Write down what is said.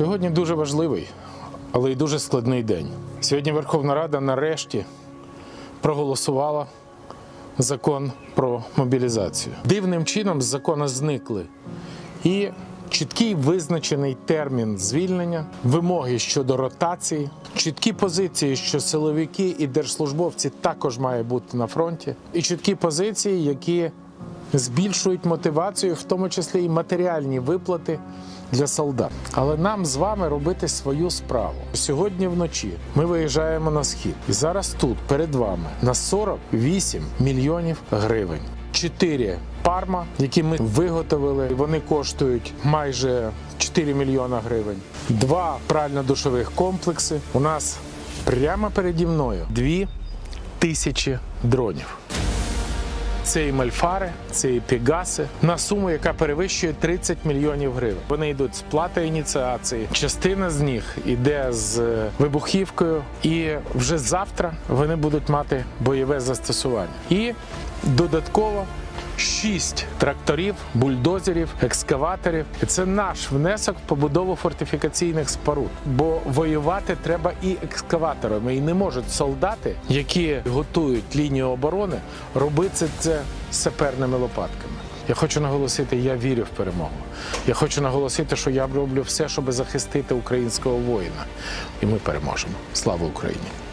Сьогодні дуже важливий, але й дуже складний день. Сьогодні Верховна Рада нарешті проголосувала закон про мобілізацію. Дивним чином з закону зникли і чіткий визначений термін звільнення, вимоги щодо ротації, чіткі позиції, що силовики і держслужбовці також мають бути на фронті, і чіткі позиції, які збільшують мотивацію, в тому числі і матеріальні виплати для солдат. Але нам з вами робити свою справу. Сьогодні вночі ми виїжджаємо на схід, і зараз тут перед вами на 48 мільйонів гривень. Чотири парма, які ми виготовили, вони коштують майже 4 мільйона гривень. Два прально-душових комплекси. У нас прямо переді мною дві тисячі дронів. Це і мальфари, це і пігаси на суму, яка перевищує 30 мільйонів гривень. Вони йдуть з плати ініціації. Частина з них йде з е, вибухівкою, і вже завтра вони будуть мати бойове застосування. І додатково. Шість тракторів, бульдозерів, екскаваторів. Це наш внесок в побудову фортифікаційних споруд. Бо воювати треба і екскаваторами. І не можуть солдати, які готують лінію оборони, робити це саперними лопатками. Я хочу наголосити, я вірю в перемогу. Я хочу наголосити, що я роблю все, щоб захистити українського воїна. І ми переможемо. Слава Україні!